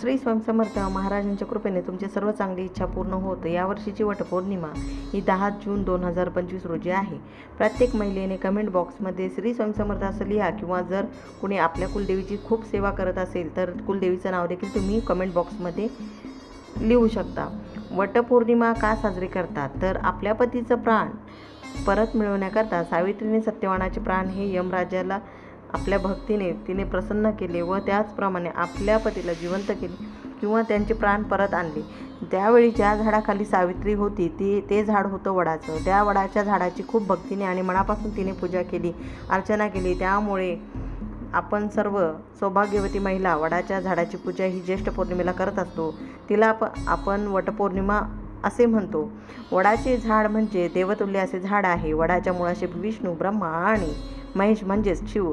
श्री स्वयंसमर्थ महाराजांच्या कृपेने तुमची सर्व चांगली इच्छा पूर्ण होत. यावर्षीची वटपौर्णिमा ही दहा जून दोन हजार पंचवीस रोजी आहे. प्रत्येक महिलेने कमेंट बॉक्समध्ये श्री स्वयंसमर्थ असं लिहा किंवा जर कुणी आपल्या कुलदेवीची खूप सेवा करत असेल तर कुलदेवीचं नाव देखील तुम्ही कमेंट बॉक्समध्ये लिहू शकता. वटपौर्णिमा का साजरी करतात? तर आपल्या पतीचं प्राण परत मिळवण्याकरता सावित्रीने सत्यवानाचे प्राण हे यमराजाला आपल्या भक्तीने तिने प्रसन्न केले व त्याचप्रमाणे आपल्या पतीला जिवंत केले किंवा त्यांचे प्राण परत आणले. त्यावेळी ज्या झाडाखाली सावित्री होती ती ते झाड होतं वडाचं. त्या वडाच्या झाडाची खूप भक्तीने आणि मनापासून तिने पूजा केली अर्चना केली. त्यामुळे आपण सर्व सौभाग्यवती महिला वडाच्या झाडाची पूजा ही ज्येष्ठ पौर्णिमेला करत असतो. तिला आप आपण वटपौर्णिमा असे म्हणतो. वडाचे झाड म्हणजे देवतुल्य असे झाड आहे. वडाच्या मुळाशी विष्णू ब्रह्मा आणि महेश म्हणजेच शिव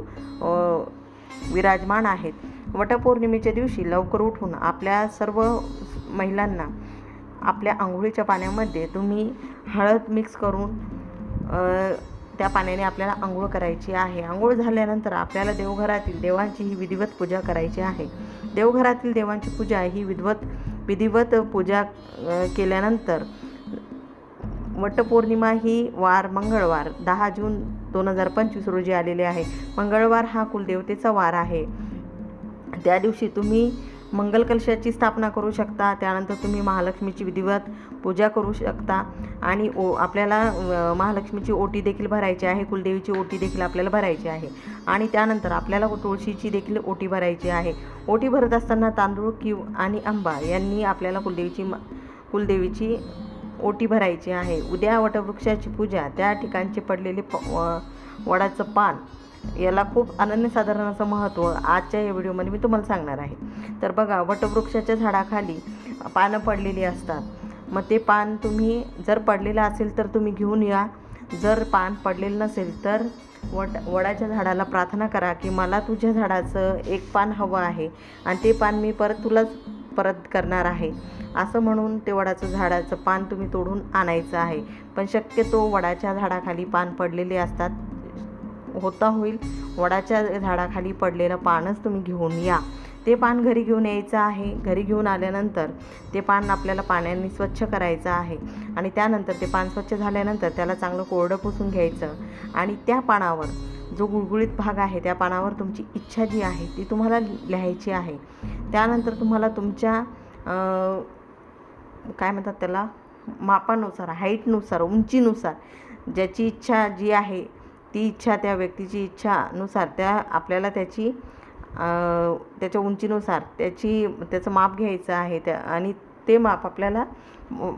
विराजमान आहेत. वटपौर्णिमेच्या दिवशी लवकर उठून आपल्या सर्व महिलांना आपल्या आंघोळीच्या पाण्यामध्ये तुम्ही हळद मिक्स करून त्या पाण्याने आपल्याला आंघोळ करायची आहे. आंघोळ झाल्यानंतर आपल्याला देवघरातील देवांची ही विधिवत पूजा करायची आहे. देवघरातील देवांची पूजा ही विधिवत विधिवत पूजा केल्यानंतर वटपौर्णिमा ही वार मंगळवार दहा जून दोन हजार पंचवीस रोजी आलेले आहे. मंगळवार हा कुलदेवतेचा वार आहे. त्या दिवशी तुम्ही मंगल कलशाची स्थापना करू शकता. त्यानंतर तुम्ही महालक्ष्मीची विधिवत पूजा करू शकता. आणि ओ आपल्याला महालक्ष्मीची ओटी देखील भरायची आहे. कुलदेवीची ओटी देखील आपल्याला भरायची आहे. आणि त्यानंतर आपल्याला तुळशीची देखील ओटी भरायची आहे. ओटी भरत असताना तांदूळ किव आणि आंबा यांनी आपल्याला कुलदेवीची कुलदेवीची ओटी भरायची आहे. उद्या वटवृक्षाची पूजा. त्या ठिकाणचे पडलेले प व- वडाचं पान. याला खूप अनन्यसाधारण असं महत्त्व आजच्या या व्हिडिओमध्ये मी तुम्हाला सांगणार आहे. तर बघा वटवृक्षाच्या झाडाखाली पानं पडलेली असतात. मग ते पान तुम्ही जर पडलेलं असेल तर तुम्ही घेऊन या. जर पान पडलेलं नसेल तर वट वडाच्या झाडाला प्रार्थना करा की मला तुझ्या झाडाचं एक पान हवं आहे. आणि ते पान मी परत तुलाच परत करणार आहे. असं म्हणून ते वडाचं झाडाचं पान तुम्ही तोडून आणायचं आहे. पण शक्यतो वडाच्या झाडाखाली पान पडलेले असतात. होता होईल. वडाच्या झाडाखाली पडलेलं पानच तुम्ही घेऊन या. ते पान घरी घेऊन यायचं आहे. घरी घेऊन आल्यानंतर ते पान आपल्याला पाण्याने स्वच्छ करायचं आहे. आणि त्यानंतर ते पान स्वच्छ झाल्यानंतर त्याला चांगलं कोरडं पुसून घ्यायचं. आणि त्या पानावर जो गुळगुळीत भाग आहे त्या पानावर तुमची इच्छा जी आहे ती तुम्हाला लिहायची आहे. त्यानंतर तुम्हाला तुमच्या काय म्हणतात त्याला मापानुसार हाईटनुसार उंचीनुसार ज्याची इच्छा जी आहे ती इच्छा त्या व्यक्तीची इच्छानुसार त्या आपल्याला त्याची त्याच्या उंचीनुसार त्याची त्याचं माप घ्यायचं आहे त्या आणि ते माप आपल्याला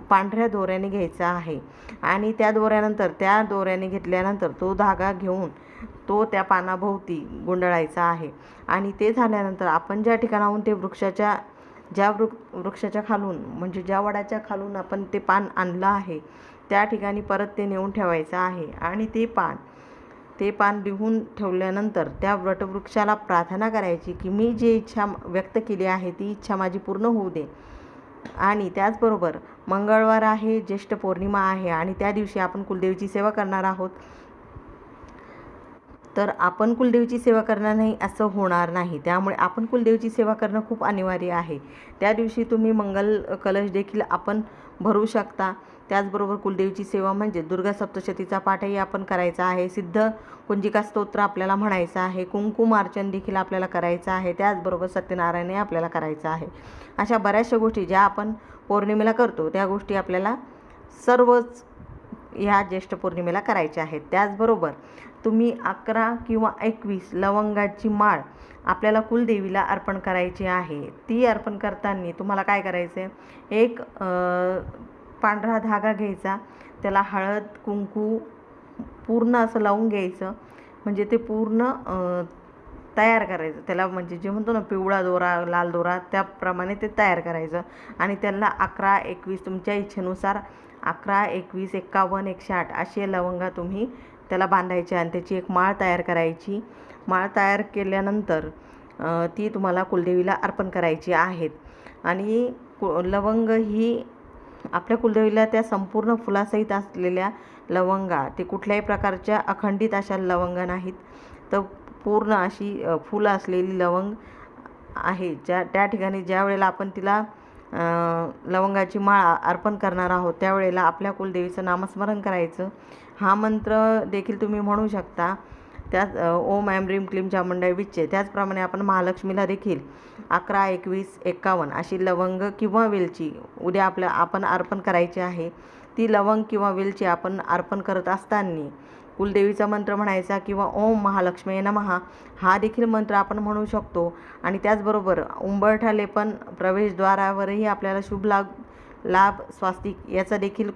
पांढऱ्या दोऱ्याने घ्यायचं आहे. आणि त्या दोऱ्यानंतर त्या दोऱ्याने घेतल्यानंतर तो धागा घेऊन तो त्या पानाभोवती गुंडळायचा आहे. आणि ते झाल्यानंतर आपण ज्या ठिकाणाहून ते वृक्षाच्या ज्या वृ वृक्षाच्या खालून म्हणजे ज्या वडाच्या खालून आपण ते पान आणलं आहे त्या ठिकाणी परत ते नेऊन ठेवायचं आहे. आणि ते पान ते पान लिहून ठेवल्यानंतर त्या वटवृक्षाला प्रार्थना करायची की मी जी इच्छा व्यक्त केली आहे ती इच्छा माझी पूर्ण होऊ दे. आणि त्याचबरोबर मंगळवार आहे ज्येष्ठ पौर्णिमा आहे आणि त्या दिवशी आपण कुलदेवीची सेवा करणार आहोत. तर आपण कुलदेवीची सेवा करणार नाही असं होणार नाही. त्यामुळे आपण कुलदेवीची सेवा करणं खूप अनिवार्य आहे. त्या दिवशी तुम्ही मंगल कलश देखील आपण भरू शकता. त्याचबरोबर कुलदेवीची सेवा म्हणजे दुर्गा सप्तशतीचा पाठही आपण करायचा आहे. सिद्ध कुंजिका स्तोत्र आपल्याला म्हणायचं आहे. कुंकुम अर्चन देखील आपल्याला करायचं आहे. त्याचबरोबर सत्यनारायणही आपल्याला करायचं आहे. अशा बऱ्याचशा गोष्टी ज्या आपण पौर्णिमेला करतो त्या गोष्टी आपल्याला सर्वच ह्या ज्येष्ठ पौर्णिमेला करायच्या आहेत. त्याचबरोबर तुम्ही अकरा किंवा एकवीस लवंगाची माळ आपल्याला कुलदेवीला अर्पण करायची आहे. ती अर्पण करताना तुम्हाला काय करायचं आहे एक पांढरा धागा घ्यायचा त्याला हळद कुंकू पूर्ण असं लावून घ्यायचं. म्हणजे ते पूर्ण तयार करायचं. त्याला म्हणजे जे म्हणतो ना पिवळा दोरा लाल दोरा त्याप्रमाणे ते तयार करायचं. आणि त्याला अकरा एकवीस तुमच्या इच्छेनुसार अकरा एकवीस एक्कावन्न एकशे आठ असे लवंगा तुम्ही त्याला बांधायचे आणि त्याची एक माळ तयार करायची. माळ तयार केल्यानंतर ती तुम्हाला कुलदेवीला अर्पण करायची आहेत आणि कु लवंग ही आपल्या कुलदेवीला त्या संपूर्ण फुलासहित असलेल्या लवंगा ते कुठल्याही प्रकारच्या अखंडित अशा लवंगा नाहीत. तर पूर्ण अशी फुलं असलेली लवंग आहे. ज्या त्या ठिकाणी ज्या वेळेला आपण तिला लवंगाची माळ अर्पण करणार आहोत. त्यावेळेला आपल्या कुलदेवीचं नामस्मरण करायचं. हा मंत्र देखील तुम्ही म्हणू शकता. त्याच ओम ॲम रीम क्लीम चामुंडाई विच्चे. त्याचप्रमाणे आपण महालक्ष्मीला देखील अकरा एकवीस एक्कावन्न अशी लवंग किंवा वेलची उद्या आपल्या आपण अर्पण करायची आहे. ती लवंग किंवा वेलची आपण अर्पण करत असताना कुलदेवीचा मंत्र म्हणायचा किंवा ओम महालक्ष्मी नमहा हा देखील मंत्र आपण म्हणू शकतो. आणि त्याचबरोबर उंबरठा लेपन प्रवेशद्वारावरही आपल्याला शुभ लाभ लाभ स्वास्तिक याचा देखील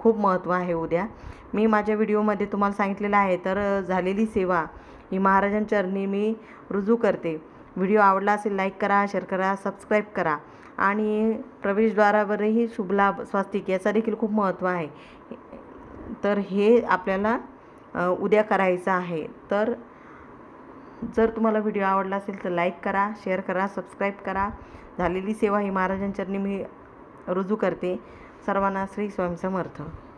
खूप महत्त्व आहे उद्या. मी माझ्या व्हिडिओमध्ये तुम्हाला सांगितलेलं आहे तर झालेली सेवा ही महाराजांचरणी मी रुजू करते. व्हिडिओ आवडला असेल लाईक करा शेअर करा सबस्क्राईब करा. आणि प्रवेशद्वारावरही शुभलाभ स्वास्तिक याचा देखील खूप महत्त्व आहे. तर हे आपल्याला उद्या करायचं आहे. तर जर तुम्हाला व्हिडिओ आवडला असेल तर लाईक करा शेअर करा सबस्क्राईब करा. झालेली सेवा ही महाराजांचरणी मी रुजू करते. सर्वांना श्री स्वयंसमर्थ समर्थ.